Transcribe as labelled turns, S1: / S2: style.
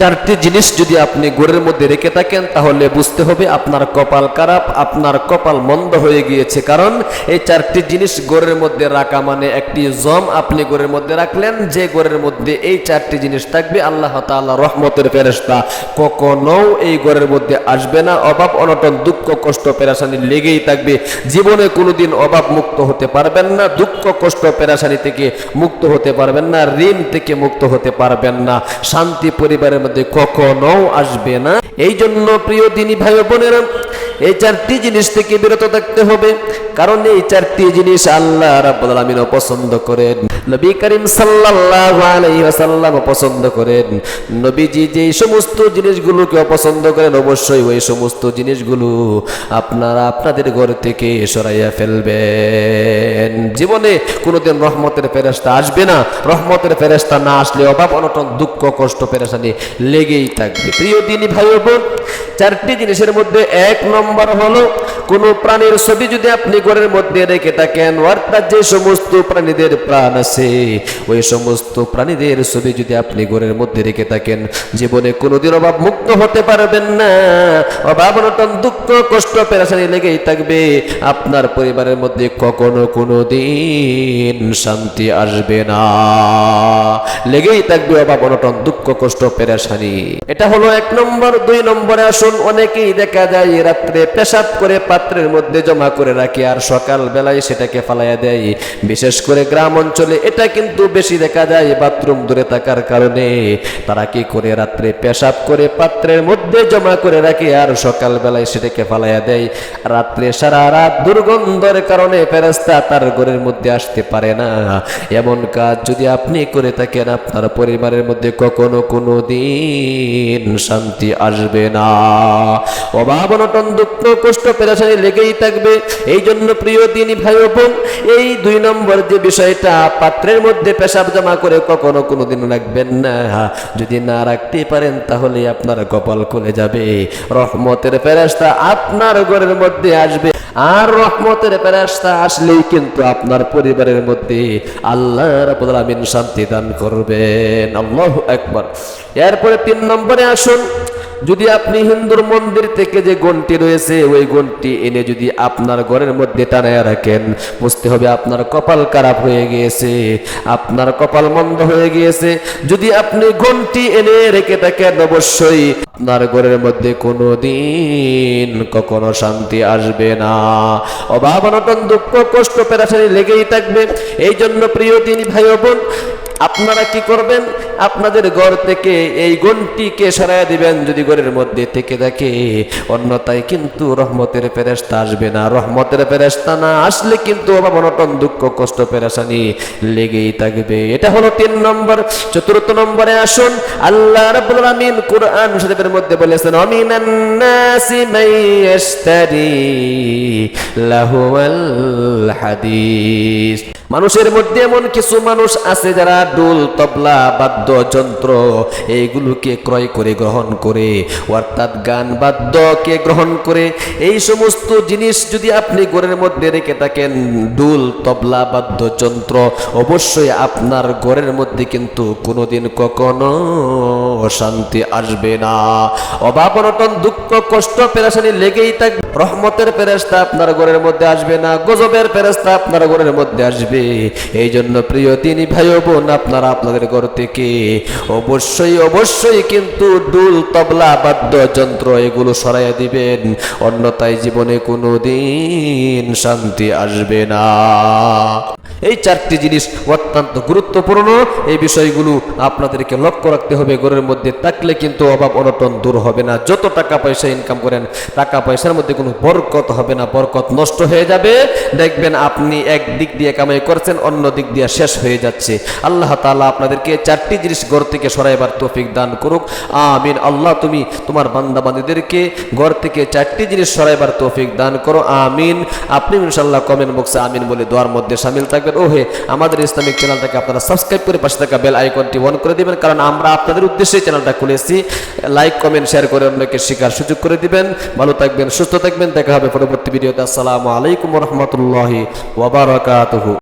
S1: চারটি জিনিস যদি আপনি গোড়ের মধ্যে রেখে থাকেন, তাহলে বুঝতে হবে আপনার কপাল খারাপ, আপনার কপাল মন্দ হয়ে গিয়েছে। কারণ এই চারটি জিনিস গোড়ের মধ্যে রাখা মানে একটি জম আপনি গোড়ের মধ্যে রাখলেন, যে গোড়ের মধ্যে এই চারটি জিনিস থাকবে, আল্লাহ তাআলা রহমতের ফেরেশতা। কখনো এই গোড়ের মধ্যে আসবে না, অভাব, অনটন, দুঃখ, কষ্ট, পেরাশানি লেগেই থাকবে। জীবনে কোনোদিন অভাব মুক্ত হতে পারবেন না, দুঃখ, কষ্ট, পেরাশানি থেকে মুক্ত হতে পারবেন না, ঋণ থেকে মুক্ত হতে পারবেন না। শান্তি পরিবারের মধ্যে কখনো আসবে না। এই জন্য প্রিয় দিনী ভাই বোনেরা এই চারটি জিনিস থেকে বিরত থাকতে হবে। কারণ এই চারটি জিনিস আল্লাহ রাব্বুল আলামিন পছন্দ করেন। নবী করিম সাল্লাল্লাহু আলাইহি ওয়াসাল্লাম পছন্দ করেন। নবীজি যে সমস্ত জিনিসগুলোকে অপছন্দ করেন, অবশ্যই ওই সমস্ত জিনিসগুলো আপনারা আপনাদের ঘর থেকে সরাইয়া ফেলবেন। জীবনে কোনোদিন রহমতের ফেরেশতা আসবে না। রহমতের ফেরেশতা না আসলে অভাব, অনটন, দুঃখ, কষ্ট, পেরেশানি লেগেই থাকবে। প্রিয় দিনী ভাই বোন, চারটি জিনিসের মধ্যে এক নম্বর হলো, কোন প্রাণীর ছবি যদি আপনি ঘরের মধ্যে রেখে থাকেন, অর্থাৎ যে সমস্ত প্রাণীদের প্রাণ আছে, ওই সমস্ত প্রাণীদের ছবি যদি আপনি ঘরের মধ্যে রেখে থাকেন, জীবনে কোনোদিন অভাব মুক্ত হতে পারবেন না। অভাব, অনটন, দুঃখ, কষ্ট, পেরেশানি লেগেই থাকবে। আপনার পরিবারের মধ্যে কখনো কোনো দিন শান্তি আসবে না। লেগেই থাকবে অভাব, অনটন, দুঃখ, কষ্ট, পেরেশানি। এটা হলো এক নম্বর। দুই নম্বরে আসুন, অনেকেই দেখা যায় রাত্রে পেশাব করে পাত্রের মধ্যে জমা করে রাখি, আর সকাল বেলায় সেটাকে ফালাইয়া দেয় বিশেষ করে গ্রাম অঞ্চলে এটা কিন্তু বেশি দেখা যায়, বাথরুম দূরে থাকার কারণে। তারা কি করে রাত্রে পেশাব করে পাত্রের মধ্যে জমা করে রাখে, আর সকাল বেলায় সেটাকে ফালাইয়া দেয় রাত্রে সারা রাত দুর্গন্ধের কারণে ফেরেস্তা তার ঘরের মধ্যে আসতে পারে না। এমন কাজ যদি আপনি করে থাকেন, আপনার পরিবারের মধ্যে কখনো কোনো দিন শান্তি আসবে না। অভাব অনটন দুঃখ কষ্ট পেরেশানি লেগেই থাকবে। এই জন্য প্রিয় দিনী ভাই বোন, এই দুই নম্বর যে বিষয়টা, পাত্রের মধ্যে পেশাব জমা করে কখনো কোনোদিন রাখবেন না। যদি না রাখতে পারেন, তাহলে আপনার কপাল খুলে যাবে। রহমতের ফেরেশতা আপনার ঘরের মধ্যে আসবে। আর রহমতের ফেরেশতা আসলেই কিন্তু আপনার পরিবারের মধ্যে আল্লাহ আলামিন শান্তি দান করবেন। আল্লাহু আকবার। এরপরে তিন নম্বরে আসুন। যদি আপনি হিন্দুর মন্দির থেকে যে গন্টি রয়েছে, ওই গন্টি এনে যদি আপনার ঘরের মধ্যে টানায় রাখেন, বুঝতে হবে আপনার কপাল খারাপ হয়ে গিয়েছে, আপনার কপাল মন্দ হয়ে গিয়েছে। যদি আপনি ঘন্টি এনে রেখে থাকেন, অবশ্যই আপনার ঘরের মধ্যে কোনো দিন কখনো শান্তি আসবে না। অভাব, অনটন, দুঃখ, কষ্ট, পেরাশানি লেগেই থাকবে। এই জন্য প্রিয় তিনি ভাই বোন, আপনারা কি করবেন? আপনাদের ঘর থেকে এই গন্টিকে সরাইয়া দিবেন যদি ঘরের মধ্যে থেকে থাকে অন্যতায় কিন্তু রহমতের ফেরেস্তা আসবে না। রহমতের ফেরেস্তা না আসলে কিন্তু অভাব, অনটন, দুঃখ, কষ্ট, পেরেশানি লেগেই থাকবে। এটা হলো তিন নম্বর। চতুর্থ নম্বরে আসুন। আল্লাহ রাব্বুল আলামিন কুরআন শরীফের মধ্যে বলেছেন আমিনান নাসি মাইয়াশতারি লাহুয়াল হাদিস। মানুষের মধ্যে এমন কিছু মানুষ আছে যারা ডোল তবলা, বাদ্যযন্ত্র এইগুলোকে ক্রয় করে গ্রহণ করে, অর্থাৎ গান, বাদ্যকে গ্রহণ করে। এই সমস্ত জিনিস যদি আপনি ঘরের মধ্যে রেখে থাকেন ডুল তবলা, বাদ্যযন্ত্র, অবশ্যই আপনার ঘরের মধ্যে কিন্তু কোনোদিন কখনো অশান্তি আসবে না। অভাব দুঃখ, কষ্ট, পেরেশানি লেগেই থাকবে রহমতের ফেরেশতা আপনার ঘরের মধ্যে আসবে না, গজবের ফেরেশতা আপনার ঘরের মধ্যে আসবে। এই জন্য প্রিয় তিনি ভাই বোন, আপনারা আপনাদের ঘর থেকে অবশ্যই অবশ্যই কিন্তু ডুল তবলা, বাদ্যযন্ত্র এগুলো সরাইয়া দিবেন। অন্যতায় জীবনে কোনো দিন শান্তি আসবে না। এই চারটি জিনিস অত্যন্ত গুরুত্বপূর্ণ। এই বিষয়গুলো আপনাদেরকে লক্ষ্য রাখতে হবে। ঘরের মধ্যে থাকলে কিন্তু অভাব অনটন দূর হবে না। যত টাকা পয়সা ইনকাম করেন, টাকা পয়সার মধ্যে কোনো বরকত হবে না। বরকত নষ্ট হয়ে যাবে। দেখবেন আপনি এক দিক দিয়ে কামাই করছেন, অন্য দিক দিয়ে শেষ হয়ে যাচ্ছে। আল্লাহ তাআলা আপনাদেরকে চারটি জিনিস ঘর থেকে সরাইবার তৌফিক দান করুক। আমিন। আল্লাহ তুমি তোমার বান্দা বান্দীদেরকে ঘর থেকে চারটি জিনিস সরাইবার তৌফিক দান করো। আমিন। আপনি ইনশাল্লাহ কমেন্ট বক্সে আমিন বলে দোয়ার মধ্যে সামিল থাকবেন। ওহে, আমাদের ইসলামিক চ্যানেলটাকে আপনারা সাবস্ক্রাইব করে পাশে থাকা বেল আইকনটি অন করে দিবেন, কারণ আমরা আপনাদের উদ্দেশ্যে চ্যানেলটা খুলেছি। লাইক, কমেন্ট, শেয়ার করে অন্যকে শিকার সুযোগ করে দিবেন। ভালো থাকবেন, সুস্থ থাকবেন। দেখা হবে পরবর্তী ভিডিওতে। আসসালামু আলাইকুম রহমতুল্লাহি ওয়াবারাকাতুহু